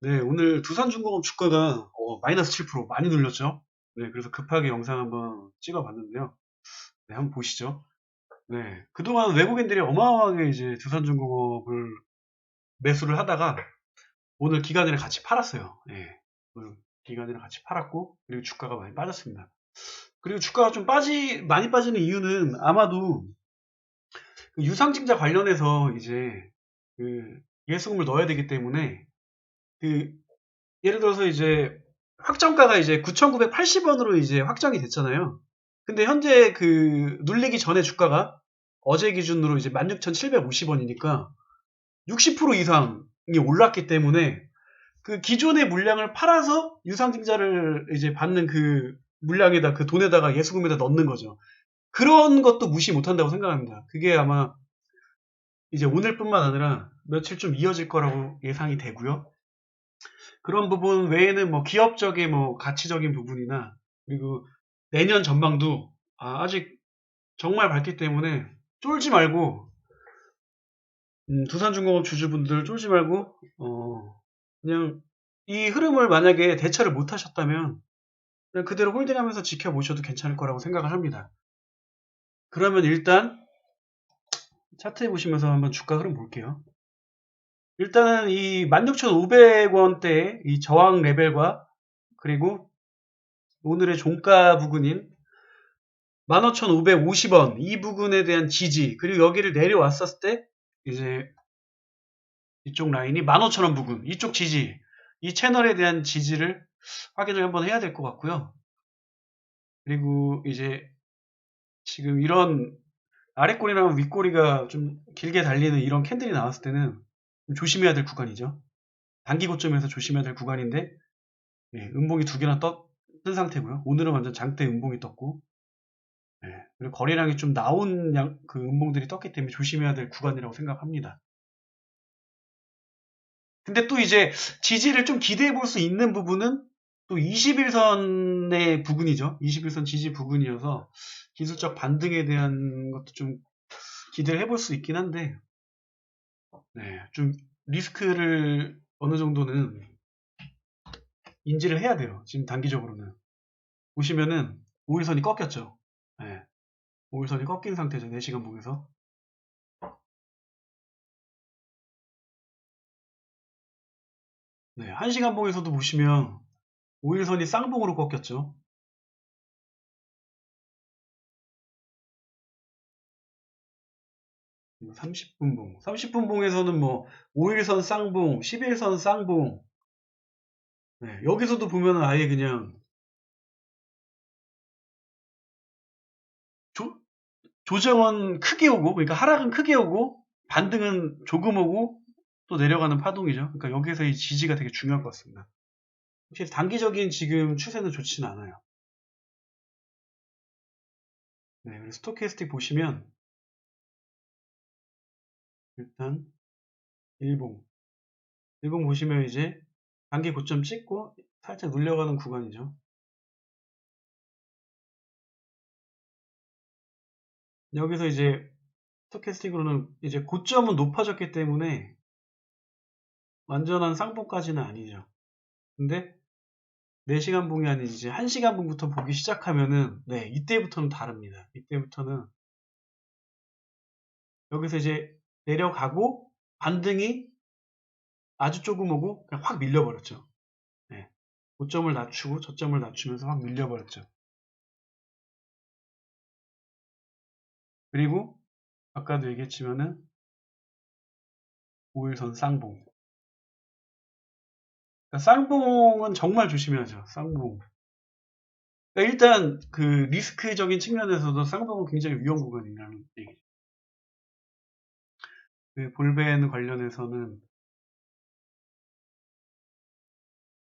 네, 오늘 두산중공업 주가가 어, 마이너스 7% 많이 눌렸죠? 네, 그래서 급하게 영상 한번 찍어봤는데요. 네, 한번 보시죠. 네, 그동안 외국인들이 어마어마하게 이제 두산중공업을 매수를 하다가 오늘 기관이랑 같이 팔았어요. 네, 오늘 기관이랑 같이 팔았고 그리고 주가가 많이 빠졌습니다. 그리고 주가가 좀 빠지 많이 빠지는 이유는 아마도 그 유상증자 관련해서 이제 그 예수금을 넣어야 되기 때문에 그 예를 들어서 이제 확정가가 이제 9,980원으로 이제 확정이 됐잖아요. 근데 현재 그 눌리기 전에 주가가 어제 기준으로 이제 16,750원이니까 60% 이상이 올랐기 때문에 그 기존의 물량을 팔아서 유상증자를 이제 받는 그 물량에다 그 돈에다가 예수금에다 넣는 거죠. 그런 것도 무시 못한다고 생각합니다. 그게 아마 이제 오늘뿐만 아니라 며칠 좀 이어질 거라고 예상이 되고요. 그런 부분 외에는 뭐 기업적인 뭐 가치적인 부분이나 그리고 내년 전망도 아, 직 정말 밝기 때문에 쫄지 말고 음, 두산중공업 주주분들 쫄지 말고 어, 그냥 이 흐름을 만약에 대처를 못 하셨다면 그냥 그대로 홀딩하면서 지켜보셔도 괜찮을 거라고 생각을 합니다. 그러면 일단 차트에 보시면서 한번 주가 흐름 볼게요. 일단은 이 16,500원대 이 저항 레벨과 그리고 오늘의 종가 부근인 15,550원 이 부근에 대한 지지 그리고 여기를 내려왔었을 때 이제 이쪽 라인이 15,000원 부근 이쪽 지지 이 채널에 대한 지지를 확인을 한번 해야 될 것 같고요. 그리고 이제 지금 이런 아래꼬리랑 윗꼬리가 좀 길게 달리는 이런 캔들이 나왔을 때는 조심해야 될 구간이죠. 단기 고점에서 조심해야 될 구간인데 예, 음봉이 두 개나 떴, 뜬 상태고요. 오늘은 완전 장대 음봉이 떴고 예, 그리고 거래량이 좀 나온 양, 그 음봉들이 떴기 때문에 조심해야 될 구간이라고 생각합니다. 근데 또 이제 지지를 좀 기대해 볼 수 있는 부분은 또 21선의 부근이죠. 21선 지지 부근이어서 기술적 반등에 대한 것도 좀 기대를 해볼 수 있긴 한데 네, 좀 리스크를 어느 정도는 인지를 해야 돼요. 지금 단기적으로는. 보시면은 5일선이 꺾였죠. 네. 5일선이 꺾인 상태죠. 4시간 봉에서. 네, 1시간 봉에서도 보시면 5일선이 쌍봉으로 꺾였죠. 30분봉. 30분봉에서는 뭐 5일선 쌍봉, 11선 쌍봉. 네, 여기서도 보면 아예 그냥 조, 조정은 크게 오고, 그러니까 하락은 크게 오고, 반등은 조금 오고, 또 내려가는 파동이죠. 그러니까 여기서 이 지지가 되게 중요할 것 같습니다. 혹시 단기적인 지금 추세는 좋지는 않아요. 네, 그래서 스토캐스틱 보시면 일단 일봉 일봉 보시면 이제 단기 고점 찍고 살짝 눌려가는 구간이죠. 여기서 이제 스토캐스틱으로는 이제 고점은 높아졌기 때문에 완전한 쌍봉까지는 아니죠. 근데 4시간 봉이 아닌 이제 1시간 봉부터 보기 시작하면은 네, 이때부터는 다릅니다. 이때부터는 여기서 이제 내려가고 반등이 아주 조금 오고 그냥 확 밀려버렸죠. 네. 고점을 낮추고 저점을 낮추면서 확 밀려버렸죠. 그리고 아까도 얘기했지만은 5일선 쌍봉. 그러니까 쌍봉은 정말 조심해야죠. 쌍봉. 그러니까 일단 그 리스크적인 측면에서도 쌍봉은 굉장히 위험 구간이라는 얘기죠. 그 볼벤 관련해서는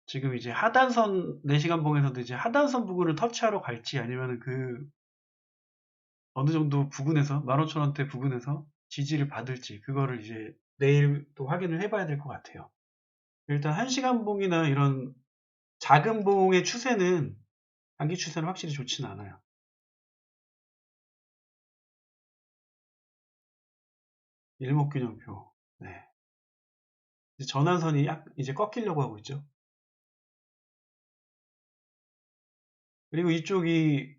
지금 이제 하단선 4시간 봉에서도 이제 하단선 부근을 터치하러 갈지 아니면 그 어느 정도 부근에서 15,000원대 부근에서 지지를 받을지 그거를 이제 내일 또 확인을 해봐야 될 것 같아요. 일단 1시간 봉이나 이런 작은 봉의 추세는 단기 추세는 확실히 좋지는 않아요. 일목균형표. 네. 전환선이 약 이제 꺾이려고 하고 있죠. 그리고 이쪽이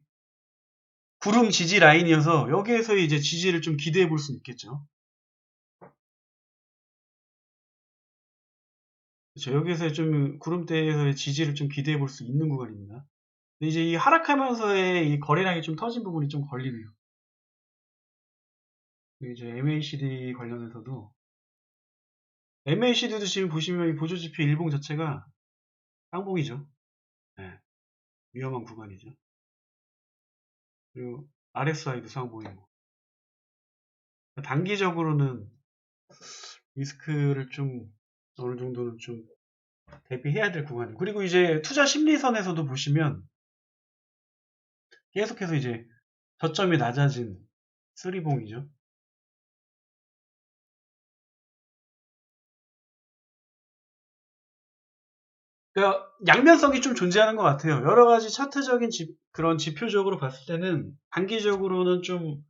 구름 지지 라인이어서 여기에서 이제 지지를 좀 기대해 볼 수 있겠죠. 그렇죠. 여기서 좀 구름대에서의 지지를 좀 기대해 볼 수 있는 구간입니다. 근데 이제 이 하락하면서의 이 거래량이 좀 터진 부분이 좀 걸리네요. 그리고 이제 MACD 관련해서도 MACD도 지금 보시면 이 보조지표 일봉 자체가 쌍봉이죠. 네. 위험한 구간이죠. 그리고 RSI도 쌍봉이고 단기적으로는 리스크를 좀 어느 정도는 좀 대비해야 될 구간이고 그리고 이제 투자 심리선에서도 보시면 계속해서 이제 저점이 낮아진 쓰리봉이죠. 그러니까 양면성이 좀 존재하는 것 같아요. 여러 가지 차트적인 지- 그런 지표적으로 봤을 때는 단기적으로는 좀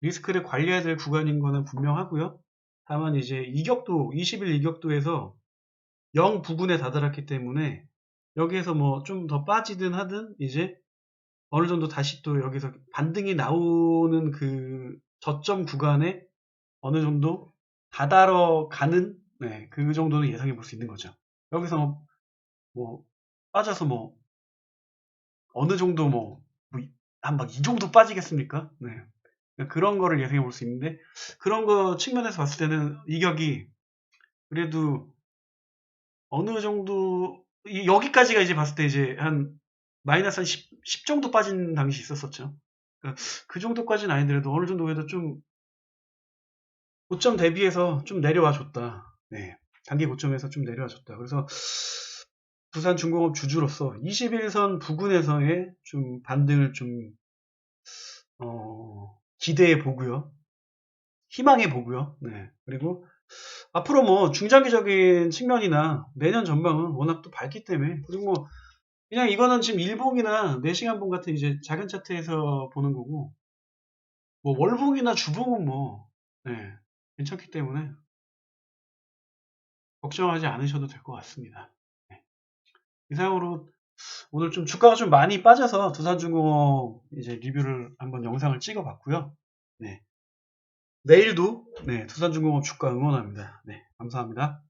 리스크를 관리해야 될 구간인 거는 분명하고요. 다만 이제 이격도 20일 이격도에서 0 부근에 다다랐기 때문에 여기에서 뭐 좀 더 빠지든 하든 이제 어느 정도 다시 또 여기서 반등이 나오는 그 저점 구간에 어느 정도 다다러 가는 네, 그 정도는 예상해 볼 수 있는 거죠. 여기서 뭐 빠져서 뭐 어느 정도 뭐 한막이 정도 빠지겠습니까? 네. 그런 거를 예상해 볼 수 있는데 그런 거 측면에서 봤을 때는 이격이 그래도 어느 정도 이- 여기까지가 이제 봤을 때 이제 한 마이너스 한 10, 10 정도 빠진 당시 있었었죠. 그러니까 그 정도까지는 아니더라도 어느 정도 그래도 좀 고점 대비해서 좀 내려와 줬다. 네. 단기 고점에서 좀 내려와 줬다. 그래서 부산 중공업 주주로서 21선 부근에서의 좀 반등을 좀 어, 기대해 보고요. 희망해 보고요. 네. 그리고 앞으로 뭐 중장기적인 측면이나 내년 전망은 워낙 또 밝기 때문에 그리고 뭐 그냥 이거는 지금 일봉이나 4시간봉 같은 이제 작은 차트에서 보는 거고 뭐 월봉이나 주봉은 뭐 네, 괜찮기 때문에 걱정하지 않으셔도 될 것 같습니다. 네. 이상으로 오늘 좀 주가가 좀 많이 빠져서 두산중공업 이제 리뷰를 한번 영상을 찍어봤고요. 네. 내일도 네, 두산중공업 주가 응원합니다. 네, 감사합니다.